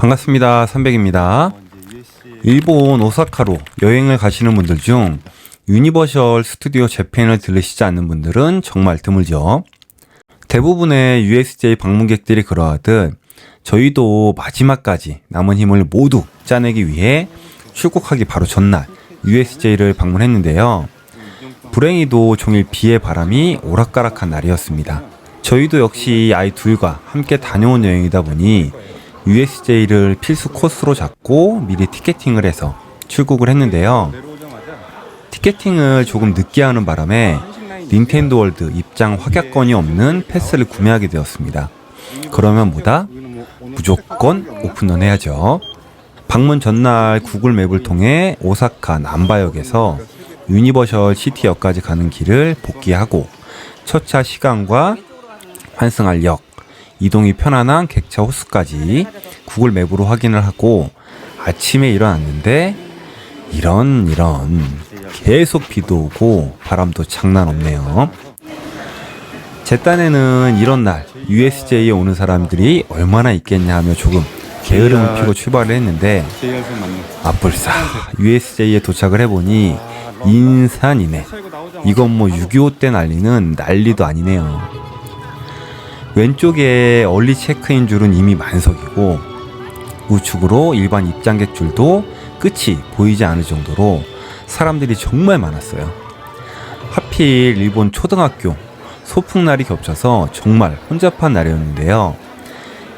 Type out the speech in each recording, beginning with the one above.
반갑습니다. 300입니다. 일본 오사카로 여행을 가시는 분들 중 유니버셜 스튜디오 재팬을 들르시지 않는 분들은 정말 드물죠. 대부분의 USJ 방문객들이 그러하듯 저희도 마지막까지 남은 힘을 모두 짜내기 위해 출국하기 바로 전날 USJ를 방문했는데요. 불행히도 종일 비의 바람이 오락가락한 날이었습니다. 저희도 역시 아이 둘과 함께 다녀온 여행이다 보니 USJ를 필수 코스로 잡고 미리 티켓팅을 해서 출국을 했는데요. 티켓팅을 조금 늦게 하는 바람에 닌텐도 월드 입장 확약권이 없는 패스를 구매하게 되었습니다. 그러면 뭐다? 무조건 오픈런 해야죠. 방문 전날 구글 맵을 통해 오사카 남바역에서 유니버셜 시티역까지 가는 길을 복귀하고 첫차 시간과 환승할 역, 이동이 편안한 객차 호수까지 구글 맵으로 확인을 하고 아침에 일어났는데 이런 이런 계속 비도 오고 바람도 장난 없네요. 제 딴에는 이런 날 USJ에 오는 사람들이 얼마나 있겠냐 하며 조금 게으름을 피고 출발을 했는데 아뿔싸 USJ에 도착을 해보니 인산이네. 이건 뭐 6.25 때 난리는 난리도 아니네요. 왼쪽에 얼리 체크인 줄은 이미 만석이고 우측으로 일반 입장객 줄도 끝이 보이지 않을 정도로 사람들이 정말 많았어요. 하필 일본 초등학교 소풍날이 겹쳐서 정말 혼잡한 날이었는데요.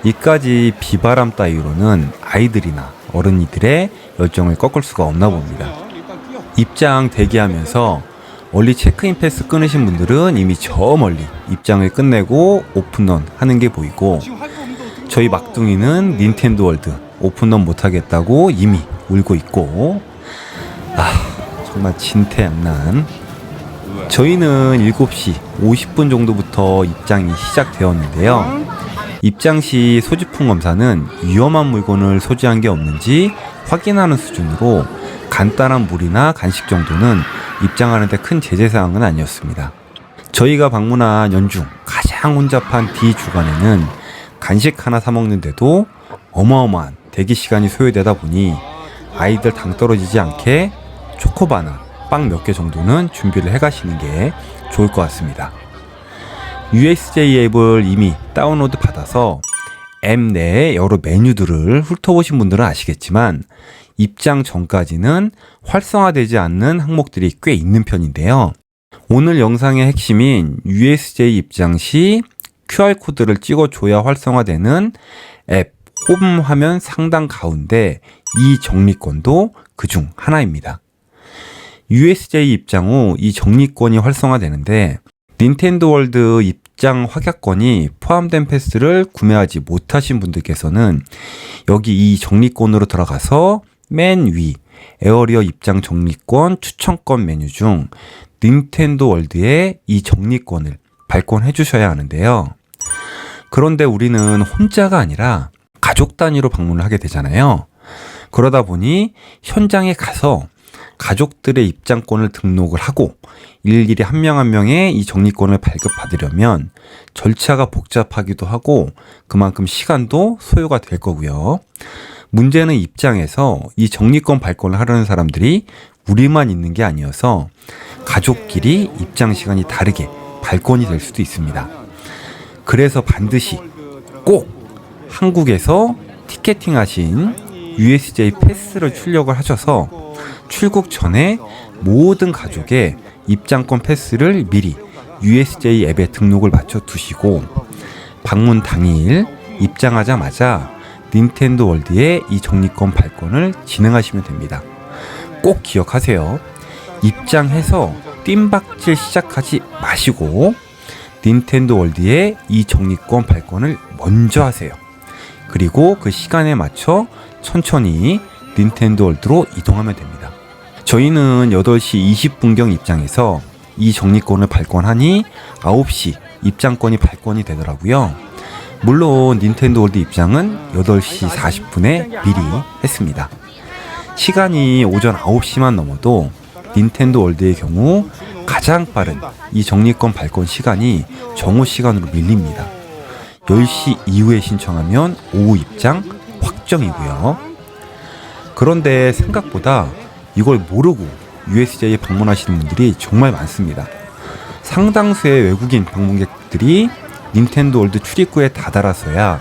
이까지 비바람 따위로는 아이들이나 어른이들의 열정을 꺾을 수가 없나 봅니다. 입장 대기하면서 원리 체크인 패스 끊으신 분들은 이미 저 멀리 입장을 끝내고 오픈런 하는 게 보이고 저희 막둥이는 닌텐도 월드 오픈런 못하겠다고 이미 울고 있고. 아 정말 진퇴양난. 저희는 7시 50분 정도부터 입장이 시작되었는데요 입장 시 소지품 검사는 위험한 물건을 소지한 게 없는지 확인하는 수준으로 간단한 물이나 간식 정도는 입장하는데 큰 제재 사항은 아니었습니다. 저희가 방문한 연중 가장 혼잡한 D 주간에는 간식 하나 사 먹는데도 어마어마한 대기 시간이 소요되다 보니 아이들 당 떨어지지 않게 초코바나 빵 몇 개 정도는 준비를 해 가시는 게 좋을 것 같습니다. USJ 앱을 이미 다운로드 받아서 앱 내의 여러 메뉴들을 훑어보신 분들은 아시겠지만 입장 전까지는 활성화되지 않는 항목들이 꽤 있는 편인데요. 오늘 영상의 핵심인 USJ 입장 시 QR코드를 찍어줘야 활성화되는 앱 홈 화면 상단 가운데 이 정리권도 그중 하나입니다. USJ 입장 후 이 정리권이 활성화되는데 닌텐도 월드 입 장 확약권이 포함된 패스를 구매하지 못하신 분들께서는 여기 이 정리권으로 들어가서 맨 위 에어리어 입장 정리권 추천권 메뉴 중 닌텐도 월드의 이 정리권을 발권해 주셔야 하는데요. 그런데 우리는 혼자가 아니라 가족 단위로 방문을 하게 되잖아요. 그러다 보니 현장에 가서 가족들의 입장권을 등록을 하고 일일이 한 명 한 명의 이 정리권을 발급받으려면 절차가 복잡하기도 하고 그만큼 시간도 소요가 될 거고요. 문제는 입장에서 이 정리권 발권을 하려는 사람들이 우리만 있는 게 아니어서 가족끼리 입장 시간이 다르게 발권이 될 수도 있습니다. 그래서 반드시 꼭 한국에서 티켓팅 하신 USJ 패스를 출력을 하셔서 출국 전에 모든 가족의 입장권 패스를 미리 USJ 앱에 등록을 맞춰 두시고 방문 당일 입장하자마자 닌텐도 월드의 이 정리권 발권을 진행하시면 됩니다. 꼭 기억하세요. 입장해서 뜀박질 시작하지 마시고 닌텐도 월드의 이 정리권 발권을 먼저 하세요. 그리고 그 시간에 맞춰 천천히 닌텐도 월드로 이동하면 됩니다. 저희는 8시 20분경 입장해서 이 정리권을 발권하니 9시 입장권이 발권이 되더라고요. 물론 닌텐도 월드 입장은 8시 40분에 미리 했습니다. 시간이 오전 9시만 넘어도 닌텐도 월드의 경우 가장 빠른 이 정리권 발권 시간이 정오 시간으로 밀립니다. 10시 이후에 신청하면 오후 입장 확정이고요. 그런데 생각보다 이걸 모르고 USJ에 방문하시는 분들이 정말 많습니다. 상당수의 외국인 방문객들이 닌텐도 월드 출입구에 다다라서야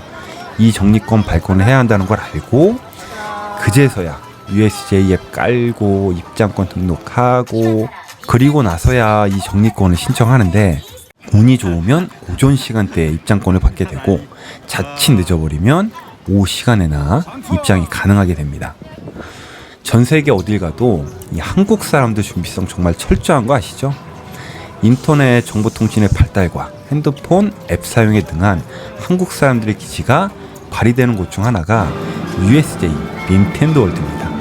이 정리권 발권을 해야 한다는 걸 알고 그제서야 USJ 앱 깔고 입장권 등록하고 그리고 나서야 이 정리권을 신청하는데 운이 좋으면 오전 시간대에 입장권을 받게 되고 자칫 늦어버리면 오후 시간에나 입장이 가능하게 됩니다. 전 세계 어딜 가도 이 한국 사람들 준비성 정말 철저한 거 아시죠? 인터넷 정보통신의 발달과 핸드폰 앱 사용에 등한 한국 사람들의 기지가 발휘되는 곳 중 하나가 USJ 닌텐도 월드입니다.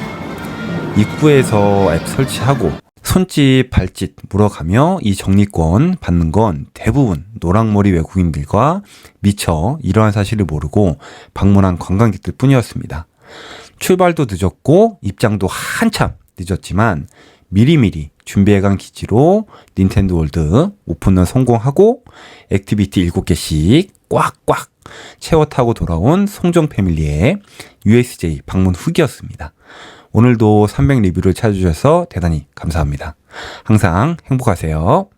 입구에서 앱 설치하고 손짓 발짓 물어가며 이 정리권 받는 건 대부분 노랑머리 외국인들과 미처 이러한 사실을 모르고 방문한 관광객들 뿐이었습니다. 출발도 늦었고 입장도 한참 늦었지만 미리미리 준비해간 기지로 닌텐도 월드 오픈런 성공하고 액티비티 7개씩 꽉꽉 채워 타고 돌아온 송정 패밀리의 USJ 방문 후기였습니다. 오늘도 300 리뷰를 찾아주셔서 대단히 감사합니다. 항상 행복하세요.